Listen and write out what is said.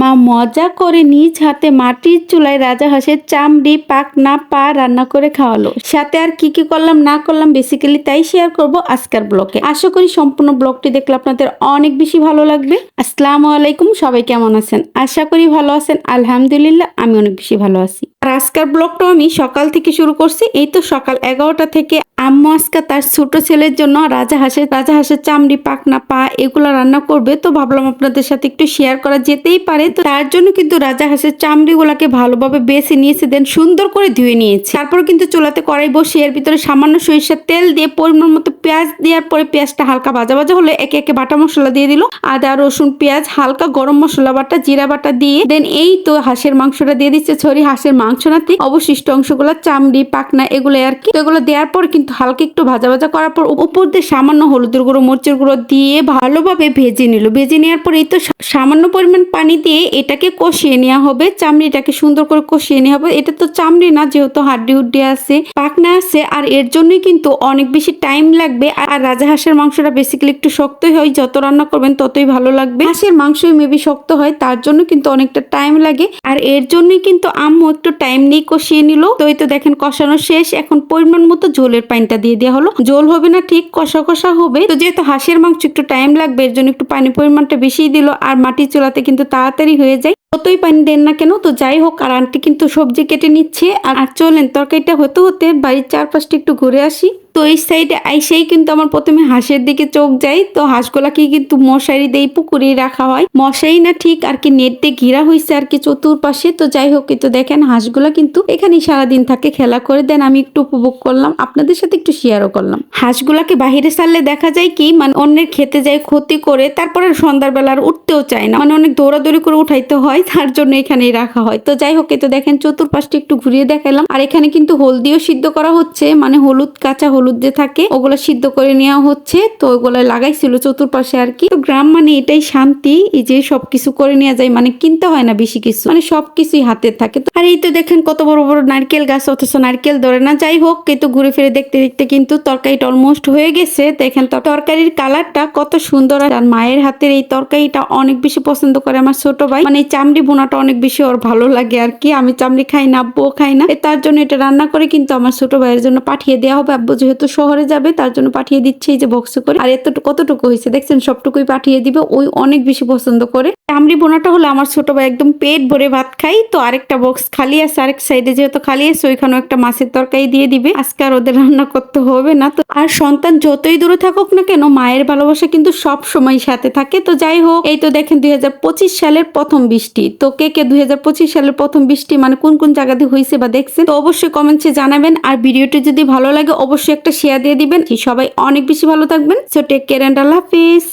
মা মজা করে নিজ হাতে মাটির চুলায় রাজা হাঁসের চামড়ি পাক না পা রান্না করে খাওয়ালো। সাথে আর কি কি করলাম, না করলাম বেসিক্যালি তাই শেয়ার করব আজকের ব্লকে আশা করি সম্পূর্ণ ব্লগটি দেখলে আপনাদের অনেক বেশি ভালো লাগবে। আসসালামু আলাইকুম, সবাই কেমন আছেন? আশা করি ভালো আছেন। আলহামদুলিল্লাহ, আমি অনেক বেশি ভালো আছি। আর আজকের ব্লগটাও আমি সকাল থেকে শুরু করছি। এই তো সকাল এগারোটা থেকে আম্মু আজকে তার ছোট ছেলের জন্য রাজা হাঁসের রাজা হাঁসের চামড়ি পাকনা পা এগুলো রান্না করবে। তো ভাবলাম আপনাদের সাথে একটু শেয়ার করা যেতেই পারে। তো তার জন্য কিন্তু রাজা হাঁসের চামড়ি গুলাকে ভালোভাবে বেছে নিয়েছে দেন সুন্দর করে ধুয়ে নিয়েছে। তারপর কিন্তু চুলাতে কড়াই বসিয়ে এর ভিতরে সামান্য সরিষার তেল দিয়ে পরিমাণ মতো পেঁয়াজ দেওয়ার পরে পেঁয়াজটা হালকা ভাজা ভাজা হলে একে একে বাটা মশলা দিয়ে দিল। আদা, রসুন, পেঁয়াজ, হালকা গরম মশলা বাটা, জিরা বাটা দিয়ে দেন এই তো হাঁসের মাংসটা দিয়ে দিচ্ছে। ছড়ি হাঁসের মাংস নাতে অবশিষ্ট অংশগুলো চামড়ি পাকনা এগুলো আর কি। এগুলো দেওয়ার পর কিন্তু হালকা একটু ভাজা ভাজা করার পর উপর দিয়ে সামান্য হলুদের গুঁড়ো, মরিচের গুঁড়ো দিয়ে ভালোভাবে ভেজে নিল। ভেজে নেওয়ার পর এই তো সামান্য পরিমাণ পানি দিয়ে এটাকে কষিয়ে নেওয়া হবে। চামড়িটাকে সুন্দর করে কষিয়ে নেওয়া হবে। এটা তো চামড়ি না, যেহেতু হাড্ডি হুড্ডি আছে পাকনা আছে, আর এর জন্যই কিন্তু অনেক বেশি টাইম লাগবে। আর রাজা হাঁসের মাংসটা বেসিক্যালি একটু শক্তই হয়। যত রান্না করবেন ততই ভালো লাগবে। হাঁসের মাংসই মেবি শক্ত হয়, তার জন্য কিন্তু অনেকটা টাইম লাগে। আর এর জন্যই কিন্তু আম্মু একটু টাইম নেই কষিয়ে নিল। তো এই তো দেখেন কষানো শেষ। এখন পরিমাণ মতো ঝোলের পানিটা দিয়ে দেওয়া হলো। ঝোল হবে না, ঠিক কষা কষা হবে। তো যেহেতু হাঁসের মাংস একটু টাইম লাগবে, এর জন্য একটু পানি পরিমাণটা বেশি দিল। আর মাটি চুলাতে কিন্তু তাড়াতাড়ি হয়ে যায়। যতই পানি দেন না কেন, তো যাই হোক, আর আন্টি কিন্তু সবজি কেটে নিচ্ছে। আর চলেন, তরকারিটা হতে হতে বাড়ির চারপাশটা একটু ঘুরে আসি। তো এই সাইডে আইসেই কিন্তু আমার প্রথমে হাঁসের দিকে চোখ যায়। তো হাঁসগুলাকে কিন্তু মশারি দিয়ে পুকুরে রাখা হয়। মশারি না ঠিক, আর কি নেট দিয়ে ঘেরা হয়েছে আর কি চতুর্পাশে। তো যাই হোক তো দেখেন, হাঁসগুলা কিন্তু এখানেই সারাদিন থাকে, খেলা করে দেন, আমি একটু উপভোগ করলাম। আপনাদের সাথে একটু শেয়ারও করলাম। হাঁসগুলাকে বাহিরে সারলে দেখা যায় কি মানে অন্যের খেতে যায় ক্ষতি করে, তারপরে সন্ধ্যার বেলা আর উঠতেও চায় না। মানে অনেক দৌড়াদৌড়ি করে উঠাইতে হয়। তার জন্য এখানেই রাখা হয়। তো যাই হোক তো দেখেন চতুর্পাশটা একটু ঘুরিয়ে দেখালাম। আর এখানে কিন্তু হলদিও সিদ্ধ করা হচ্ছে মানে হলুদ, কাঁচা হলুদ যে থাকে, ওগুলো সিদ্ধ করে নেওয়া হচ্ছে। তো ওগুলো লাগাইছিল চতুর্পাশে আর কি। তো গ্রাম মানে এটাই শান্তি, এই যে সবকিছু করে নেওয়া যায় মানে কিনতে হয় না বেশি কিছু মানে সবকিছুই হাতে থাকে। তো আর এই তো দেখেন কত বড় বড় নারকেল গাছ, অথচ নারকেল ধরে না। যাই হোক কিন্তু ঘুরে ফিরে দেখতে দেখতে কিন্তু তরকারিটা অলমোস্ট হয়ে গেছে। দেখেন তরকারির কালারটা কত সুন্দর। আর মায়ের হাতের এই তরকারিটা অনেক বেশি পছন্দ করে আমার ছোট ভাই। মানে এই চামড়ি বোনাটা অনেক বেশি ওর ভালো লাগে আর কি। আমি চামড়ি খাই না, আব্বুও খাই না। তার জন্য এটা রান্না করে কিন্তু আমার ছোট ভাইয়ের জন্য পাঠিয়ে দেওয়া হবে। আব্বু যেহেতু শহরে যাবে, তার জন্য পাঠিয়ে দিচ্ছে এই যে বক্সে করে। আর এত কতটুকু হয়েছে দেখছেন? সবটুকুই পাঠিয়ে দিবে। ওই অনেক বেশি পছন্দ করে। চামড়ি বোনাটা হলো আমার ছোট ভাই একদম পেট ভরে ভাত খাই তো আরেকটা বক্স খালি আছে, আরেক সাইডে যেহেতু খালি আছে, ওইখানেও একটা মাছের তরকারি দিয়ে দিবে। আজকে আর ওদের রান্না করতে হবে না। তো আর সন্তান যতই দূরে থাকুক না কেন, মায়ের ভালোবাসা কিন্তু সব সময় সাথে থাকে। তো যাই হোক, এই তো দেখেন দুই হাজার পঁচিশ সালের প্রথম বৃষ্টি তো কে কে দুই হাজার পঁচিশ সালের প্রথম বৃষ্টি মানে কোন কোন জায়গাতে হয়েছে বা দেখছেন, তো অবশ্যই কমেন্টসে জানাবেন। আর ভিডিওটি যদি ভালো লাগে, অবশ্যই একটা শেয়ার দিয়ে দিবেন। সবাই অনেক বেশি ভালো থাকবেন। সো টেক কেয়ার অ্যান্ড আল্লাহ হাফিজ